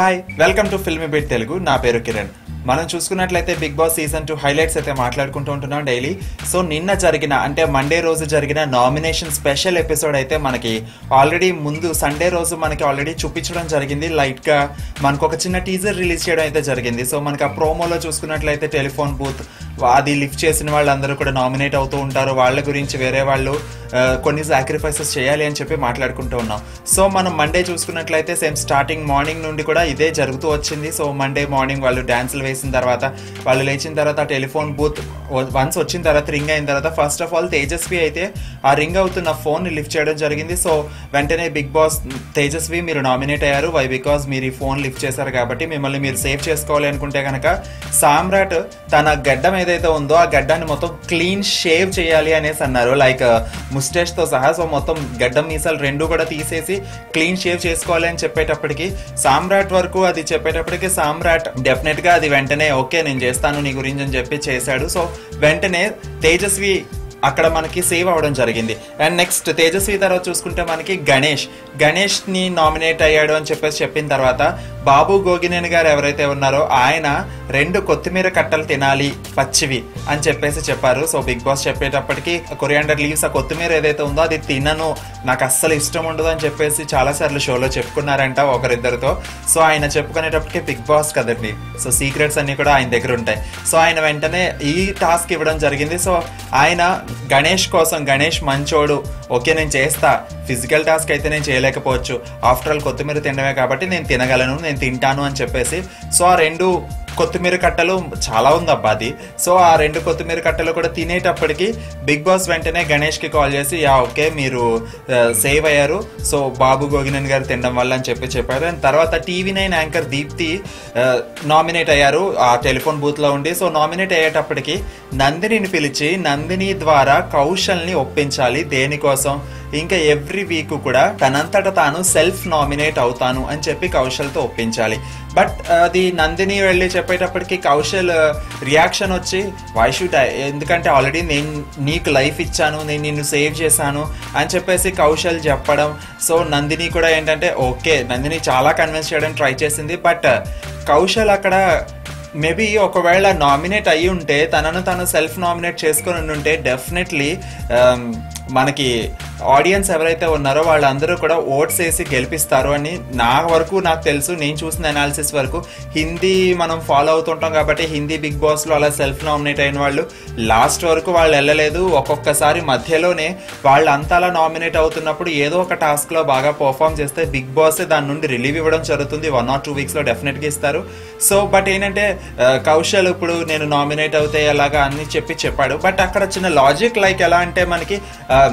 Hi welcome to film bit Telugu నా పేరు కిరణ్. మనం చూసుకున్నట్లయితే big boss season two highlights అయితే మాట్లాడుకుంటూ ఉంటున్నాం డైలీ. సో నిన్న జరిగిన అంటే మండే రోజు జరిగిన నామినేషన్ స్పెషల్ ఎపిసోడ్ అయితే మనకి ఆల్రెడీ ముందు సండే రోజు మనకి ఆల్రెడీ చూపించడం జరిగింది. లైట్గా మనకు ఒక చిన్న టీజర్ రిలీజ్ చేయడం అయితే జరిగింది. సో మనకి ఆ ప్రోమోలో చూసుకున్నట్లయితే టెలిఫోన్ బూత్ అది లిఫ్ట్ చేసిన వాళ్ళందరూ కూడా నామినేట్ అవుతూ ఉంటారు. వాళ్ళ గురించి వేరే వాళ్ళు కొన్ని సాక్రిఫైసెస్ చేయాలి అని చెప్పి మాట్లాడుకుంటూ ఉన్నాం. సో మనం మండే చూసుకున్నట్లయితే సేమ్ స్టార్టింగ్ మార్నింగ్ నుండి కూడా ఇదే జరుగుతూ వచ్చింది. సో మండే మార్నింగ్ వాళ్ళు డ్యాన్సులు చేసిన తర్వాత వాళ్ళు లేచిన తర్వాత టెలిఫోన్ బూత్ వన్స్ వచ్చిన తర్వాత రింగ్ అయిన తర్వాత ఫస్ట్ ఆఫ్ ఆల్ తేజస్వి అయితే ఆ రింగ్ అవుతున్న ఫోన్ లిఫ్ట్ చేయడం జరిగింది. సో వెంటనే బిగ్ బాస్ తేజస్వి మీరు నామినేట్ అయ్యారు. వై బికాస్ మీరు ఈ ఫోన్ లిఫ్ట్ చేశారు కాబట్టి మిమ్మల్ని మీరు సేవ్ చేసుకోవాలి అనుకుంటే కనుక సామ్రాట్ తన గడ్డం ఏదైతే ఉందో ఆ గడ్డాన్ని మొత్తం క్లీన్ షేవ్ చేయాలి అనేసి అన్నారు. లైక్ ముస్టేష్ uh, తో సహా సో మొత్తం గడ్డం మీసాలు రెండు కూడా తీసేసి క్లీన్ షేవ్ చేసుకోవాలి అని చెప్పేటప్పటికి సామ్రాట్ వరకు అది చెప్పేటప్పటికి సామ్రాట్ డెఫినెట్గా అది వెంటనే ఓకే నేను చేస్తాను నీ గురించి అని చెప్పి చేశాడు. సో వెంటనే తేజస్వి అక్కడ మనకి సేవ్ అవ్వడం జరిగింది. అండ్ నెక్స్ట్ తేజస్వి తర్వాత చూసుకుంటే మనకి గణేష్. గణేష్ని నామినేట్ అయ్యాడు అని చెప్పేసి చెప్పిన తర్వాత బాబు గోగినేని గారు ఎవరైతే ఉన్నారో ఆయన రెండు కొత్తిమీర కట్టలు తినాలి పచ్చివి అని చెప్పేసి చెప్పారు. సో బిగ్ బాస్ చెప్పేటప్పటికి కొరియాండర్ లీవ్స్ ఆ కొత్తిమీర ఏదైతే ఉందో అది తినను నాకు అస్సలు ఇష్టం ఉండదు అని చెప్పేసి చాలా సార్లు షోలో చెప్పుకున్నారంట ఒకరిద్దరితో. సో ఆయన చెప్పుకునేటప్పటికి బిగ్ బాస్ కదండి. సో సీక్రెట్స్ అన్ని కూడా ఆయన దగ్గర ఉంటాయి. సో ఆయన వెంటనే ఈ టాస్క్ ఇవ్వడం జరిగింది. సో ఆయన గణేష్ కోసం గణేష్ మంచోడు ఓకే నేను చేస్తా. ఫిజికల్ టాస్క్ అయితే నేను చేయలేకపోవచ్చు. ఆఫ్టర్ ఆల్ కొత్తిమీర తినడమే కాబట్టి నేను తినగలను నేను తింటాను అని చెప్పేసి. సో ఆ రెండు కొత్తిమీర కట్టలు చాలా ఉంది అబ్బా అది. సో ఆ రెండు కొత్తిమీర కట్టలు కూడా తినేటప్పటికి బిగ్ బాస్ వెంటనే గణేష్కి కాల్ చేసి యా ఓకే మీరు సేవ్ అయ్యారు. సో బాబు గోగినన్ గారు తినడం వల్ల అని చెప్పి చెప్పారు. అండ్ తర్వాత TV nine anchor Deepthi nominate అయ్యారు. ఆ టెలిఫోన్ బూత్లో ఉండి సో నామినేట్ అయ్యేటప్పటికి నందినిని పిలిచి నందిని ద్వారా కౌశల్ని ఒప్పించాలి దేనికోసం? ఇంకా ఎవ్రీ వీక్ కూడా తనంతట తాను సెల్ఫ్ నామినేట్ అవుతాను అని చెప్పి కౌశల్తో ఒప్పించాలి. బట్ అది నందిని వెళ్ళి చెప్పేటప్పటికి కౌశల్ రియాక్షన్ వచ్చి వై షుడ్ ఎందుకంటే ఆల్రెడీ నేను నీకు లైఫ్ ఇచ్చాను నేను నిన్ను సేవ్ చేశాను అని చెప్పేసి కౌశల్ చెప్పడం. సో నందిని కూడా ఏంటంటే ఓకే నందిని చాలా కన్విన్స్ చేయడానికి ట్రై చేసింది. బట్ కౌశల్ అక్కడ మేబీ ఒకవేళ నామినేట్ అయ్యి ఉంటే తనను తను సెల్ఫ్ నామినేట్ చేసుకొని ఉంటే డెఫినెట్లీ మనకి ఆడియన్స్ ఎవరైతే ఉన్నారో వాళ్ళందరూ కూడా ఓట్స్ వేసి గెలిపిస్తారు అని నా వరకు నాకు తెలుసు. నేను చూసిన అనాలిసిస్ వరకు హిందీ మనం ఫాలో అవుతుంటాం కాబట్టి హిందీ బిగ్ బాస్లో అలా సెల్ఫ్ నామినేట్ అయిన వాళ్ళు లాస్ట్ వరకు వాళ్ళు వెళ్ళలేదు. ఒక్కొక్కసారి మధ్యలోనే వాళ్ళు అంతా అలా నామినేట్ అవుతున్నప్పుడు ఏదో ఒక టాస్క్లో బాగా పర్ఫామ్ చేస్తే బిగ్ బాస్ దాని నుండి రిలీవ్ ఇవ్వడం జరుగుతుంది. వన్ ఆర్ టూ వీక్స్లో డెఫినెట్గా ఇస్తారు. సో బట్ ఏంటంటే కౌశల్ ఇప్పుడు నేను నామినేట్ అవుతే అలాగా అని చెప్పి చెప్పాడు. బట్ అక్కడ చిన్న లాజిక్ లైక్ ఎలా అంటే మనకి ఆ,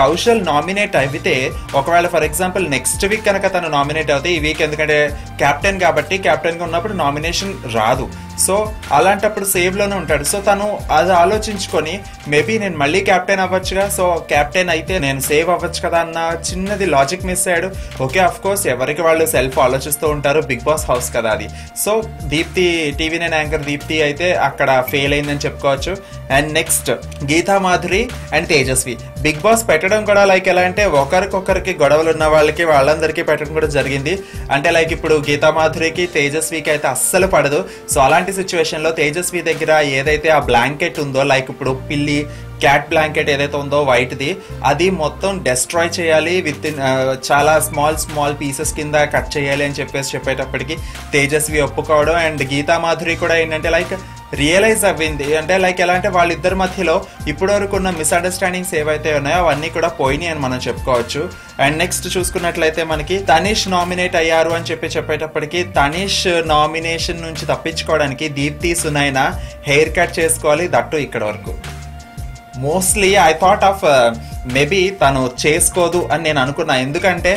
కౌశల్ నామినేట్ అయితే ఒకవేళ ఫర్ ఎగ్జాంపుల్ నెక్స్ట్ వీక్ కనుక తను నామినేట్ అవుతే ఈ వీక్ ఎందుకంటే కెప్టెన్ కాబట్టి కెప్టెన్గా ఉన్నప్పుడు నామినేషన్ రాదు. సో అలాంటప్పుడు సేవ్లోనే ఉంటాడు. సో తను అది ఆలోచించుకొని మేబీ నేను మళ్ళీ కెప్టెన్ అవ్వచ్చుగా. సో కెప్టెన్ అయితే నేను సేవ్ అవ్వచ్చు కదా అన్న చిన్నది లాజిక్ మిస్ అయ్యాడు. ఓకే అఫ్ కోర్స్ ఎవరికి వాళ్ళు సెల్ఫ్ ఆలోచిస్తూ ఉంటారు బిగ్ బాస్ హౌస్ కదా అది. సో దీప్తి టీవీ నేను యాంకర్ దీప్తి అయితే అక్కడ ఫెయిల్ అయిందని చెప్పుకోవచ్చు. And next Geetha Madhuri and Tejaswi. Big boss పెట్టడం కూడా లైక్ ఎలా అంటే ఒకరికొకరికి గొడవలు ఉన్న వాళ్ళకి వాళ్ళందరికీ పెట్టడం కూడా జరిగింది. అంటే లైక్ ఇప్పుడు గీతా మాధురికి తేజస్వికి అయితే అస్సలు పడదు. సో అలాంటి సిచ్యువేషన్లో తేజస్వి దగ్గర ఏదైతే ఆ బ్లాంకెట్ ఉందో లైక్ ఇప్పుడు పిల్లి క్యాట్ బ్లాంకెట్ ఏదైతే ఉందో వైట్ది అది మొత్తం డెస్ట్రాయ్ చేయాలి. విత్ ఇన్ చాలా స్మాల్ స్మాల్ పీసెస్ కింద కట్ చేయాలి అని చెప్పేసి చెప్పేటప్పటికి తేజస్వి ఒప్పుకోవడం. అండ్ గీతా మాధురి కూడా ఏంటంటే లైక్ రియలైజ్ అవ్వింది. అంటే లైక్ ఎలా అంటే వాళ్ళిద్దరి మధ్యలో ఇప్పటి వరకు ఉన్న మిస్అండర్స్టాండింగ్స్ ఏవైతే ఉన్నాయో అవన్నీ కూడా పోయినాయి అని మనం చెప్పుకోవచ్చు. అండ్ నెక్స్ట్ చూసుకున్నట్లయితే మనకి తనీష్ నామినేట్ అయ్యారు అని చెప్పి చెప్పేటప్పటికి తనీష్ నామినేషన్ నుంచి తప్పించుకోవడానికి దీప్తి సునైనా హెయిర్ కట్ చేసుకోవాలి దట్టు ఇక్కడ వరకు. Mostly I thought of maybe తను చేసుకోదు అని నేను అనుకున్నా. ఎందుకంటే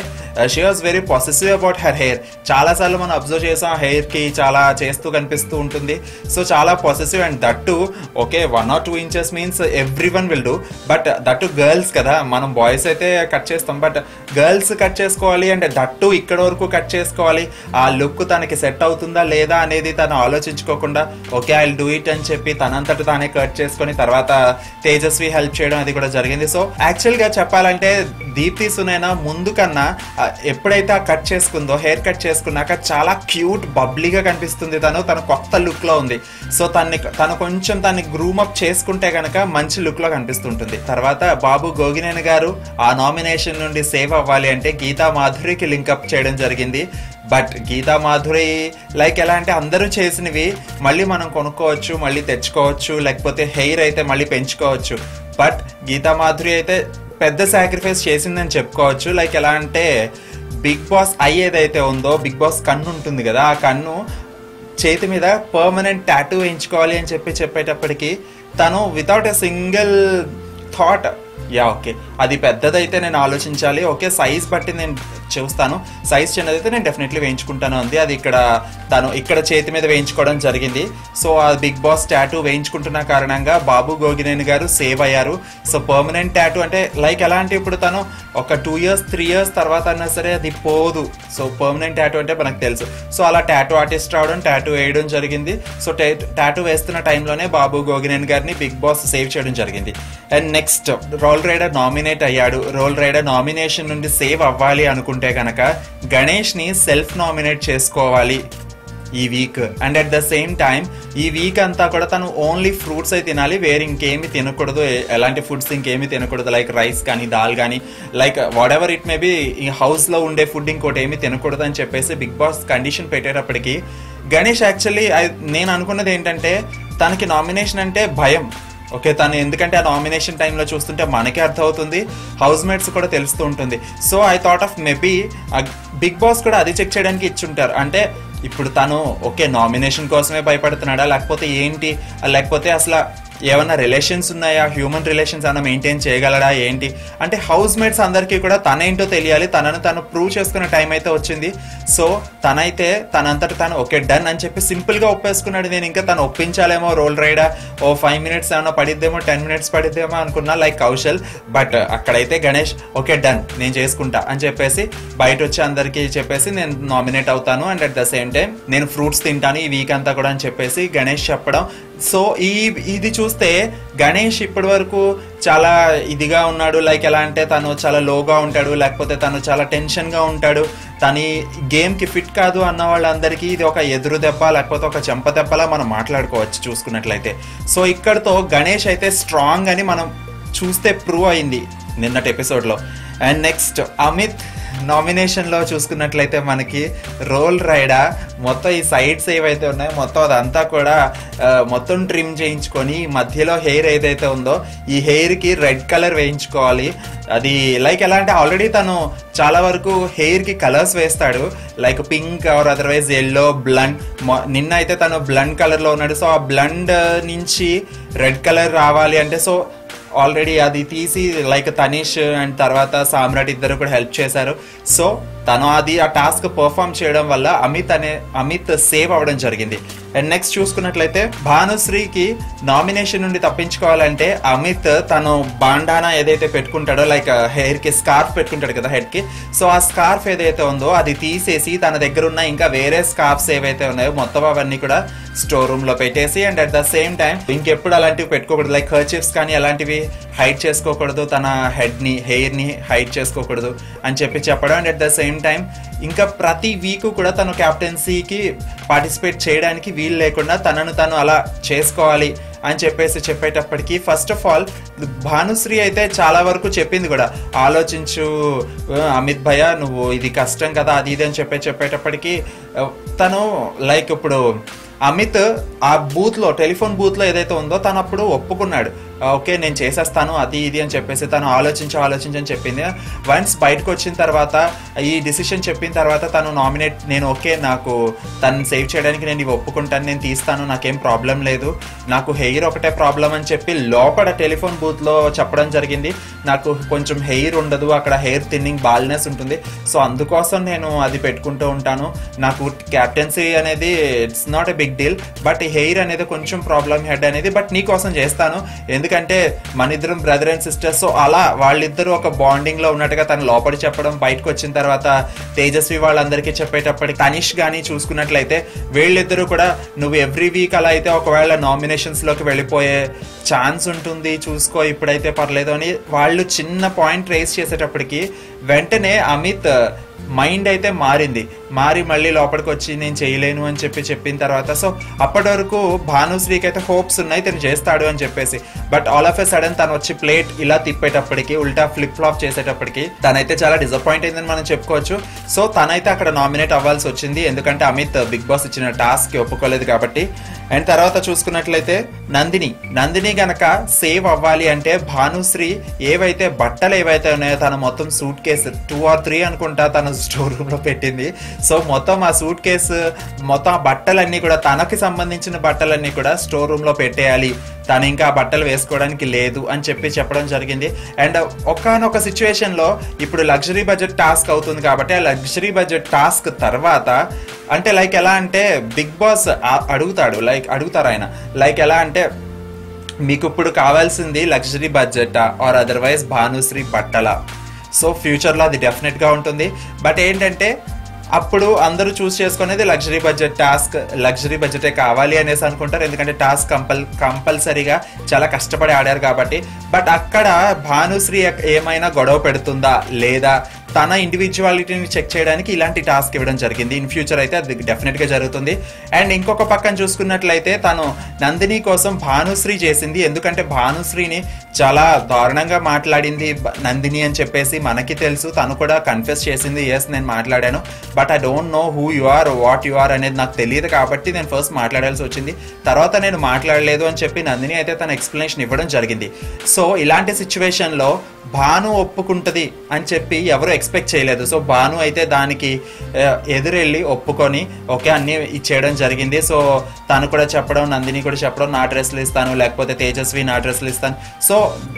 she was very positive about her hair చాలాసార్లు మనం అబ్జర్వ్ చేసాం హెయిర్కి కి చాలా చేస్తూ కనిపిస్తూ ఉంటుంది. సో చాలా positive and that okay one or two inches means every one will do but that girls కదా. మనం బాయ్స్ అయితే కట్ చేస్తాం. బట్ గర్ల్స్ కట్ చేసుకోవాలి అంటే దట్టు ఇక్కడ వరకు కట్ చేసుకోవాలి. ఆ లుక్ తనకి సెట్ అవుతుందా లేదా అనేది తను ఆలోచించుకోకుండా ఓకే ఐ డూ ఇట్ అని చెప్పి తనంతట తానే కట్ చేసుకొని తర్వాత తేజస్వి హెల్ప్ చేయడం అది కూడా జరిగింది. సో యాక్చువల్ యాక్చువల్గా చెప్పాలంటే దీప్తి సునైనా ముందు కన్నా ఎప్పుడైతే ఆ కట్ చేసుకుందో హెయిర్ కట్ చేసుకున్నాక చాలా క్యూట్ బబ్లీగా కనిపిస్తుంది తను. తన కొత్త లుక్లో ఉంది. సో తన్ని తను కొంచెం తన్ని గ్రూమ్ అప్ చేసుకుంటే కనుక మంచి లుక్లో కనిపిస్తుంటుంది. తర్వాత బాబు గోగినేని గారు ఆ నామినేషన్ నుండి సేవ్ అవ్వాలి అంటే గీతా మాధురికి లింకప్ చేయడం జరిగింది. బట్ గీతా మాధురి లైక్ ఎలా అంటే అందరూ చేసినవి మళ్ళీ మనం కొనుక్కోవచ్చు మళ్ళీ తెచ్చుకోవచ్చు లేకపోతే హెయిర్ అయితే మళ్ళీ పెంచుకోవచ్చు. బట్ గీతా మాధురి అయితే పెద్ద సాక్రిఫైస్ చేసిందని చెప్పుకోవచ్చు. లైక్ ఎలా అంటే బిగ్ బాస్ ఐ ఏదైతే ఉందో బిగ్ బాస్ కన్ను ఉంటుంది కదా ఆ కన్ను చేతి మీద పర్మనెంట్ టాటూ వేయించుకోవాలి అని చెప్పి చెప్పేటప్పటికి తను without a single thought yeah okay అది పెద్దదైతే నేను ఆలోచించాలి. ఓకే సైజ్ బట్టి నేను చూస్తాను సైజ్ చిన్నదైతే నేను డెఫినెట్లీ వేయించుకుంటాను అంది. అది ఇక్కడ తను ఇక్కడ చేతి మీద వేయించుకోవడం జరిగింది. సో ఆ బిగ్ బాస్ టాటూ వేయించుకుంటున్న కారణంగా బాబు గోగినేని గారు సేవ్ అయ్యారు. సో పర్మనెంట్ టాటూ అంటే లైక్ ఎలా అంటే ఇప్పుడు తను ఒక టూ ఇయర్స్ త్రీ ఇయర్స్ తర్వాత అన్నా సరే అది పోదు. సో పర్మనెంట్ టాటూ అంటే మనకు తెలుసు. సో అలా టాటూ ఆర్టిస్ట్ రావడం టాటూ వేయడం జరిగింది. సో టాటూ వేస్తున్న టైంలోనే బాబు గోగినేని గారిని బిగ్ బాస్ సేవ్ చేయడం జరిగింది. And next Roll Rida nominate అయ్యాడు. రోల్ రైడర్ నామినేషన్ నుండి సేవ్ అవ్వాలి అనుకుంటున్నాను. ఉంటే కనుక గణేష్ని సెల్ఫ్ నామినేట్ చేసుకోవాలి ఈ week and at the same time ఈ వీక్ అంతా కూడా తను ఓన్లీ ఫ్రూట్స్ అయితే తినాలి. వేరే ఇంకేమి తినకూడదు. ఎలాంటి ఫుడ్స్ ఇంకేమి తినకూడదు. లైక్ రైస్ కానీ దాల్ కానీ like whatever it may be ఈ హౌస్లో ఉండే ఫుడ్ ఇంకోటి ఏమి తినకూడదు అని చెప్పేసి బిగ్ బాస్ కండిషన్ పెట్టేటప్పటికి గణేష్ యాక్చువల్లీ నేను అనుకున్నది ఏంటంటే తనకి నామినేషన్ అంటే భయం. ఓకే తను ఎందుకంటే ఆ నామినేషన్ టైంలో చూస్తుంటే మనకే అర్థమవుతుంది. హౌస్ మేట్స్ కూడా తెలుస్తూ ఉంటుంది. So I thought of maybe big boss కూడా అది చెక్ చేయడానికి ఇచ్చుంటారు. అంటే ఇప్పుడు తను ఓకే నామినేషన్ కోసమే భయపడుతున్నాడా? లేకపోతే ఏంటి? లేకపోతే అసలు ఏమన్నా రిలేషన్స్ ఉన్నాయా? హ్యూమన్ రిలేషన్స్ అన్న మెయింటైన్ చేయగలడా? ఏంటి? అంటే హౌస్ మేట్స్ అందరికీ కూడా తనేంటో తెలియాలి. తనను తను ప్రూవ్ చేసుకునే టైం అయితే వచ్చింది. సో తనైతే తనంతట తను ఓకే డన్ అని చెప్పి సింపుల్గా ఒప్పేసుకున్నాడు నేను. ఇంకా తను ఒప్పించాలేమో రోల్ రైడా ఓ ఫైవ్ మినిట్స్ ఏమైనా పడిద్దేమో టెన్ మినిట్స్ పడిద్దేమో అనుకున్నా లైక్ కౌశల్. బట్ అక్కడైతే గణేష్ ఓకే డన్ నేను చేసుకుంటా అని చెప్పేసి బయట వచ్చి అందరికీ చెప్పేసి నేను నామినేట్ అవుతాను and at the same time నేను ఫ్రూట్స్ తింటాను ఈ వీక్ అంతా కూడా అని చెప్పేసి గణేష్ చెప్పడం సో ఈ ఇది చూస్తే గణేష్ ఇప్పటి వరకు చాలా ఇదిగా ఉన్నాడు. లైక్ ఎలా అంటే తను చాలా లోగా ఉంటాడు లేకపోతే తను చాలా టెన్షన్గా ఉంటాడు. తను గేమ్కి ఫిట్ కాదు అన్న వాళ్ళందరికీ ఇది ఒక ఎదురు దెబ్బ లేకపోతే ఒక చెంప దెబ్బలా మనం మాట్లాడుకోవచ్చు చూసుకున్నట్లయితే. సో ఇక్కడతో గణేష్ అయితే స్ట్రాంగ్ అని మనం చూస్తే ప్రూవ్ అయింది నిన్నటి ఎపిసోడ్లో అండ్ నెక్స్ట్ అమిత్ నామినేషన్లో చూసుకున్నట్లయితే మనకి రోల్ రైడా మొత్తం ఈ సైడ్స్ ఏవైతే ఉన్నాయో మొత్తం అదంతా కూడా మొత్తం ట్రిమ్ చేయించుకొని మధ్యలో హెయిర్ ఏదైతే ఉందో ఈ హెయిర్కి రెడ్ కలర్ వేయించుకోవాలి. అది లైక్ ఎలా అంటే ఆల్రెడీ తను చాలా వరకు హెయిర్కి కలర్స్ వేస్తాడు. Like pink or otherwise yellow blond నిన్న అయితే తను బ్లండ్ కలర్లో ఉన్నాడు. సో ఆ బ్లండ్ నుంచి రెడ్ కలర్ రావాలి అంటే సో ఆల్రెడీ అది తీసి లైక్ తనీష్ అండ్ తర్వాత సామ్రాట్ ఇద్దరు కూడా హెల్ప్ చేశారు. సో తను అది ఆ టాస్క్ పర్ఫామ్ చేయడం వల్ల అమిత్ అనే అమిత్ సేవ్ అవ్వడం జరిగింది. అండ్ నెక్స్ట్ చూసుకున్నట్లయితే భానుశ్రీకి నామినేషన్ నుండి తప్పించుకోవాలంటే అమిత్ తను బాండానా ఏదైతే పెట్టుకుంటాడో లైక్ హెయిర్కి స్కార్ఫ్ పెట్టుకుంటాడు కదా హెడ్కి సో ఆ స్కార్ఫ్ ఏదైతే ఉందో అది తీసేసి తన దగ్గర ఉన్న ఇంకా వేరే స్కార్ఫ్స్ ఏవైతే ఉన్నాయో మొత్తం అవన్నీ కూడా స్టోర్ రూమ్లో పెట్టేసి and at the same time ఇంకెప్పుడు అలాంటివి పెట్టుకోకూడదు. లైక్ హర్చిప్స్ కానీ అలాంటివి హైడ్ చేసుకోకూడదు తన హెడ్ని హెయిర్ని హైట్ హైడ్ చేసుకోకూడదు అని చెప్పి చెప్పడం. And at the same time ఇంకా ప్రతి వీక్ కూడా తను క్యాప్టెన్సీకి పార్టిసిపేట్ చేయడానికి వీలు లేకుండా తనను తను అలా చేసుకోవాలి అని చెప్పేసి చెప్పేటప్పటికి ఫస్ట్ ఆఫ్ ఆల్ భానుశ్రీ అయితే చాలా వరకు చెప్పింది కూడా. ఆలోచించు అమిత్ భయ్య నువ్వు ఇది కష్టం కదా అది ఇది అని చెప్పే చెప్పేటప్పటికి తను లైక్ ఇప్పుడు అమిత్ ఆ బూత్లో టెలిఫోన్ బూత్లో ఏదైతే ఉందో తను అప్పుడు ఒప్పుకున్నాడు. ఓకే నేను చేసేస్తాను అది ఇది అని చెప్పేసి తను ఆలోచించి ఆలోచించి అని చెప్పింది. వన్స్ బయటకు వచ్చిన తర్వాత ఈ డిసిషన్ చెప్పిన తర్వాత తను నామినేట్ నేను ఓకే నాకు తను సేవ్ చేయడానికి నేను ఇవి ఒప్పుకుంటాను నేను తీస్తాను నాకేం ప్రాబ్లం లేదు. నాకు హెయిర్ ఒకటే ప్రాబ్లం అని చెప్పి లోపల టెలిఫోన్ బూత్లో చెప్పడం జరిగింది. నాకు కొంచెం హెయిర్ ఉండదు అక్కడ హెయిర్ థిన్నింగ్ బాల్నెస్ ఉంటుంది. సో అందుకోసం నేను అది పెట్టుకుంటూ ఉంటాను. నాకు క్యాప్టెన్సీ అనేది it's not a big deal but hair అనేది కొంచెం ప్రాబ్లం హెడ్ అనేది బట్ నీ కోసం చేస్తాను. ఎందుకంటే మన ఇద్దరం బ్రదర్ అండ్ సిస్టర్ సో అలా వాళ్ళిద్దరూ ఒక బాండింగ్లో ఉన్నట్టుగా తను లోపలి చెప్పడం బయటకు వచ్చిన తర్వాత తేజస్వి వాళ్ళందరికీ చెప్పేటప్పటికి తనిష్ కానీ చూసుకున్నట్లయితే వీళ్ళిద్దరూ కూడా నువ్వు ఎవ్రీ వీక్ అలా అయితే ఒకవేళ నామినేషన్స్లోకి వెళ్ళిపోయే ఛాన్స్ ఉంటుంది చూసుకో ఇప్పుడైతే పర్లేదు అని వాళ్ళు చిన్న పాయింట్ రేస్ చేసేటప్పటికి వెంటనే అమిత్ మైండ్ అయితే మారింది. మారి మళ్ళీ లోపలికి వచ్చి నేను చేయలేను అని చెప్పి చెప్పిన తర్వాత సో అప్పటి వరకు భానుశ్రీకి అయితే హోప్స్ ఉన్నాయి తను చేస్తాడు అని చెప్పేసి. But all of a sudden తను వచ్చి ప్లేట్ ఇలా తిప్పేటప్పటికి ఉల్టా ఫ్లిప్ ఫ్లాప్ చేసేటప్పటికి తనైతే చాలా డిసప్పాయింట్ అయిందని మనం చెప్పుకోవచ్చు. సో తనైతే అక్కడ నామినేట్ అవ్వాల్సి వచ్చింది. ఎందుకంటే అమిత్ బిగ్ బాస్ ఇచ్చిన టాస్క్ ఒప్పుకోలేదు కాబట్టి. అండ్ తర్వాత చూసుకున్నట్లయితే నందిని. నందిని గనక సేవ్ అవ్వాలి అంటే భానుశ్రీ ఏవైతే బట్టలు ఏవైతే ఉన్నాయో తన మొత్తం suitcase two or three అనుకుంటా తన స్టోర్ రూమ్లో పెట్టింది. సో మొత్తం ఆ సూట్ కేసు మొత్తం ఆ బట్టలన్నీ కూడా తనకి సంబంధించిన బట్టలన్నీ కూడా స్టోర్ రూమ్లో పెట్టేయాలి. తను ఇంకా ఆ బట్టలు వేసుకోవడానికి లేదు అని చెప్పి చెప్పడం జరిగింది. అండ్ ఒకనొక సిచ్యువేషన్లో ఇప్పుడు లగ్జరీ బడ్జెట్ టాస్క్ అవుతుంది కాబట్టి ఆ లగ్జరీ బడ్జెట్ టాస్క్ తర్వాత అంటే లైక్ ఎలా అంటే బిగ్ బాస్ అడుగుతాడు లైక్ అడుగుతారు ఆయన. లైక్ ఎలా అంటే మీకు ఇప్పుడు కావాల్సింది luxury budget or otherwise Bhanushree బట్టల? సో ఫ్యూచర్లో అది డెఫినెట్గా ఉంటుంది. బట్ ఏంటంటే అప్పుడు అందరూ చూస్ చేసుకునేది లగ్జరీ బడ్జెట్ టాస్క్ లగ్జరీ బడ్జెటే కావాలి అనేసి అనుకుంటారు. ఎందుకంటే టాస్క్ కంపల్ కంపల్సరీగా చాలా కష్టపడి ఆడారు కాబట్టి. బట్ అక్కడ భానుశ్రీ ఏమైనా గొడవ పెడుతుందా? లేదా తన ఇండివిజువాలిటీని చెక్ చేయడానికి ఇలాంటి టాస్క్ ఇవ్వడం జరిగింది. ఇన్ ఫ్యూచర్ అయితే అది డెఫినెట్గా జరుగుతుంది. అండ్ ఇంకొక పక్కన చూసుకున్నట్లయితే తను నందిని కోసం భానుశ్రీ చేసింది. ఎందుకంటే భానుశ్రీని చాలా దారుణంగా మాట్లాడింది నందిని అని చెప్పేసి మనకి తెలుసు. తను కూడా కన్ఫెస్ చేసింది ఎస్ నేను మాట్లాడాను. But I don't know who you are what you are అనేది నాకు తెలియదు కాబట్టి నేను ఫస్ట్ మాట్లాడాల్సి వచ్చింది. తర్వాత నేను మాట్లాడలేదు అని చెప్పి నందిని అయితే తన ఎక్స్ప్లెనేషన్ ఇవ్వడం జరిగింది. సో ఇలాంటి సిచ్యువేషన్లో భాను ఒప్పుకుంటుంది అని చెప్పి ఎవరు ఎక్స్పెక్ట్ చేయలేదు. సో భాను అయితే దానికి ఎదురెళ్ళి ఒప్పుకొని ఓకే అన్ని ఇచ్చేయడం జరిగింది. సో తను కూడా చెప్పడం నందిని కూడా చెప్పడం నా డ్రెస్లు ఇస్తాను లేకపోతే తేజస్వి నా డ్రెస్లు ఇస్తాను. సో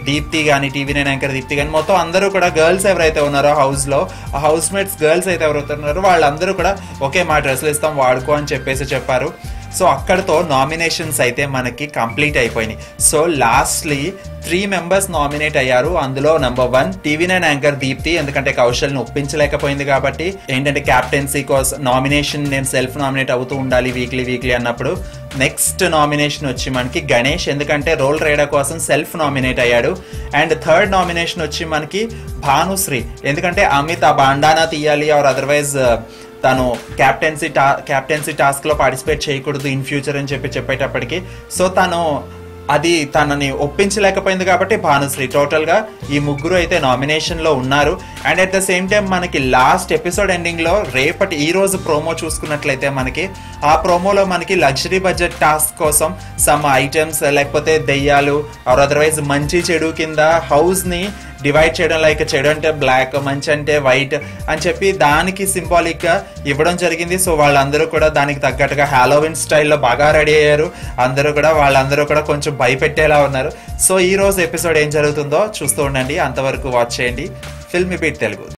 దీప్తి కానీ టీవీ నేను యాంకర్ దీప్తి కానీ మొత్తం అందరూ కూడా గర్ల్స్ ఎవరైతే ఉన్నారో హౌస్లో ఆ హౌస్ మేట్స్ గర్ల్స్ అయితే ఎవరైతే ఉన్నారో వాళ్ళందరూ కూడా ఓకే మా డ్రెస్లు ఇస్తాం వాడుకో అని చెప్పేసి చెప్పారు. సో అక్కడతో నామినేషన్స్ అయితే మనకి కంప్లీట్ అయిపోయినాయి. So lastly three members nominate అయ్యారు. అందులో number one TV nine anchor Deepthi ఎందుకంటే కౌశల్ని ఒప్పించలేకపోయింది కాబట్టి ఏంటంటే క్యాప్టెన్సీ కోసం నామినేషన్ నేను సెల్ఫ్ నామినేట్ అవుతూ ఉండాలి వీక్లీ వీక్లీ అన్నప్పుడు. నెక్స్ట్ నామినేషన్ వచ్చి మనకి గణేష్ ఎందుకంటే రోల్ రైడర్ కోసం సెల్ఫ్ నామినేట్ అయ్యాడు. అండ్ థర్డ్ నామినేషన్ వచ్చి మనకి భానుశ్రీ ఎందుకంటే అమిత్ ఆ బాండానా తీయాలి ఆర్ అదర్వైజ్ తను క్యాప్టెన్సీ టా క్యాప్టెన్సీ టాస్క్లో పార్టిసిపేట్ చేయకూడదు ఇన్ ఫ్యూచర్ అని చెప్పి చెప్పేటప్పటికి. సో తను అది తనని ఒప్పించలేకపోయింది కాబట్టి భానుశ్రీ టోటల్గా ఈ ముగ్గురు అయితే నామినేషన్లో ఉన్నారు. And at the same time మనకి లాస్ట్ ఎపిసోడ్ ఎండింగ్లో రేపటి ఈ రోజు ప్రోమో చూసుకున్నట్లయితే మనకి ఆ ప్రోమోలో మనకి లగ్జరీ బడ్జెట్ టాస్క్ కోసం సమ్ ఐటమ్స్ లేకపోతే దెయ్యాలు ఆర్ అదర్వైజ్ మంచి చెడు కింద హౌస్ని డివైడ్ చేయడం లైక్ చెడు అంటే బ్లాక్ మంచి అంటే వైట్ అని చెప్పి దానికి సింబాలిక్గా ఇవ్వడం జరిగింది. సో వాళ్ళందరూ కూడా దానికి తగ్గట్టుగా హాలోవిన్ స్టైల్లో బాగా రెడీ అయ్యారు. అందరూ కూడా వాళ్ళందరూ కూడా కొంచెం భయపెట్టేలా ఉన్నారు. సో ఈ రోజు ఎపిసోడ్ ఏం జరుగుతుందో చూస్తూ ఉండండి. అంతవరకు వాచ్ చేయండి. Film beat Telugu